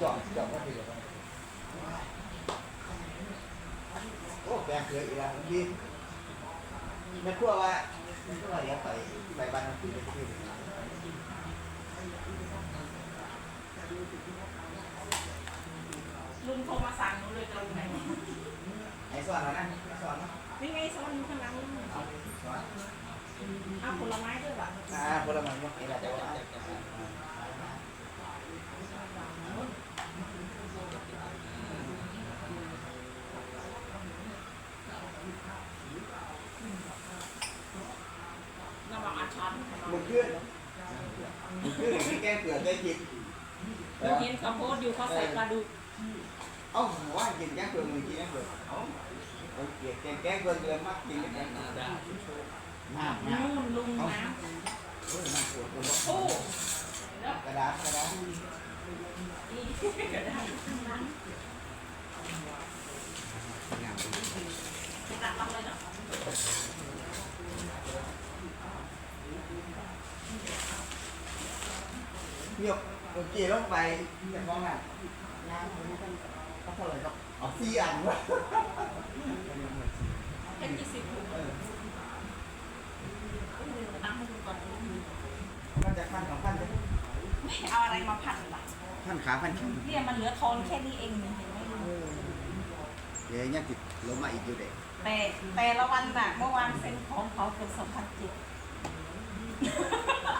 จอดจอดก็ถือว่าโอ้แปลงเกลืออีกแล้วดีแม่ครัวว่าแม่ครัวอย่ากไปไปบ้านน้ำพึ่ไปที่ลุงโทรมาสั่งหนูเลยจะลงไหนไอ้สอนแล้วนะไอ้สอนเนาะนี่ไงซ้อนอยู่ข้างหลังเอาสอนเอาผลไม้ด้วยป่ะอ่าพลเมืองนี่แหละเจะว่า มันอาชันมึงขึ้นมึงขึ้นอย่างที่แกงเกือได้กินหนูเห็นเขาโพสต์อยู่เขาใส่ปลาดุกเอ้าว่ากินแกงเกือมึงกินแกงเกือเอ้าเอเกลียดแกงแกงเกือเลือมากกินแกงเกือน้ำน้ำลุงน้โอ้ยมันปวดปวดำโอ้กระดาษกระดาษกระดาษตัดลำเลยเนาะ เดี๋ ยวเมื่อกี้ลงไปจะมองน่ะน้ำมันก็เท่าไหร่ก็เอาสี่อันวะแค่ยี่สิบถุงเออตั้งให้ดูก่อนมันจะขั้นของขั้นเลยไม่เอาอะไรมาพันล่ะขั้นขาขั้นแขนเนี่ยมันเหลือทอนแค่นี้เองนี่เห็นไหมลุงเดี๋ยวยังติดลงมาอีกอยู่เด็กแต่แต่ละวันน่ะเมื่อวานเซ็นของเขาเป็นสองพันเจ็ด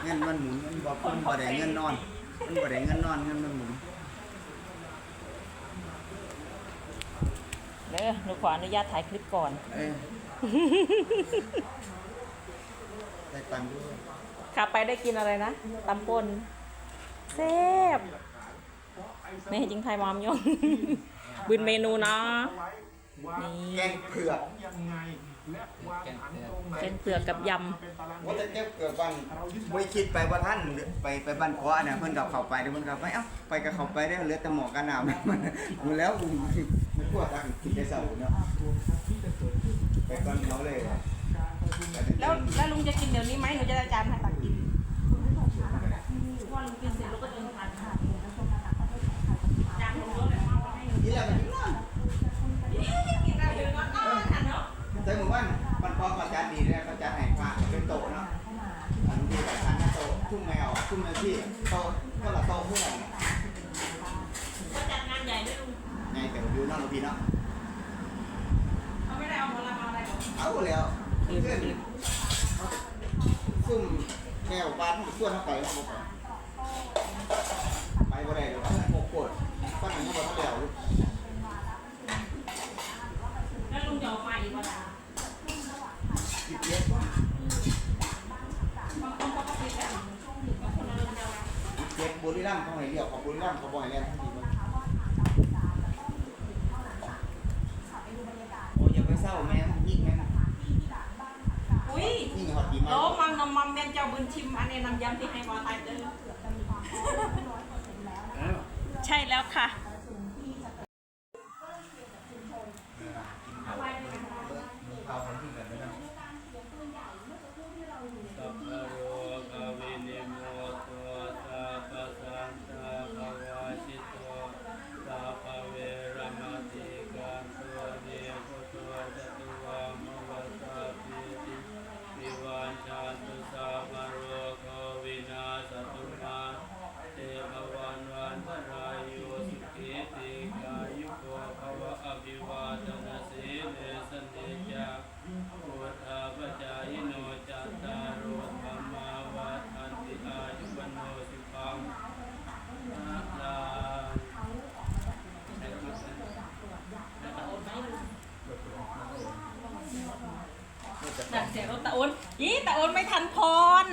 เงินมันหมุนมันบอกมันบ่ได้เงินนอน มันบ่ได้เงินนอนเงินมันหมุนเด้อหนูขออนุญาตถ่ายคลิปก่อน เออได้ตังค์ด้วยขับไปได้กินอะไรนะตำป่นแซ่บไม่เห็นจริงไทยมอมยง บืนเมนูนะนี่ แกงเผือก ยังไง และวางผังตรงไหนแกงเปลือกกับยเป็นตารางว่าจะแก้เกิดบ้านบ่ได้คิดไปว่าท่านไปไปบ้านเกาะน่ะเพิ่นกับเขาไปเดี๋ยวเพิ่นกับไปเอ้าไปกับเขาไปได้เหลือแต่หมอกกันหนาวมันมันแล้วมันกลัวตังกินได้เสาเนาะไปก่อนเขาเลยำแล้วแล้วลุงจะกินเดี๋ยวนี้ไหมหนูจะได้จานให้ตักกินว่าลุงกินเสร็จลุงก็เดินทานค่ะจานลุงก็เลยมาไว้ให้หนู กินแล้วก็กินนอน กินได้เลยก็นอนค่ะเนาะ แต่หมู่บ้าน มาจัดดีเลยเขาจัดให้พระเป็นโตะเนาะอันนี้แบบทานโตะทุ่งแมวทุ่งแมวที่โตะก็ละโตะเพื่อนก็จัดงานใหญ่ด้วยลุงไงแต่อยู่นอกพี่เนาะเขาไม่ได้เอาหมอลำเอาอะไรหรอกเอาแล้วเพื่อนซุ่มแก้วปลาทุกส่วนเข้าไปเขาบอกไปบ่ได้หรอกโคกดปั้นยังบ่ทันแล้ว แล้วลุงจะออกมาอีกวันไหน คิดเยอะ บางคนเขาก็ปิดแล้วบางคนเราเริ่มจะมา เจ็บบุรีรัมย์เขาให้เรียกของบุรีรัมย์เขาบ่ให้เรียนทันทีมั้งโอ้ยอย่าไปเศร้าแม่ยิ่งแม่อุ้ยยิ่งฮอดปีใหม่โลมังนมมัมเมนเจ้าบุญชิมอันนี้น้ำยำที่ให้มาไทยเด้อใช่แล้วค่ะ เอาคนที่กันไปนะ สัพพะโรกวินิโมตัวสัพพสันตาภวาชิโตสัพพเวรมติกันตัวเนพุตัวจตุวามวัสสะปิติวิวันชันตุสัพพะโรกวินาสตุมาเตภวันวันตรายโยสุขิติกายุโกภวะอภิวาทนาสีเลสเนจา พุทธาปจายโนจัตตารโอธรรมาวัฏันติอายุวโนสุขังนาลา นั่นเสียงรถตะโอนยี่ตะโอนไม่ทันพร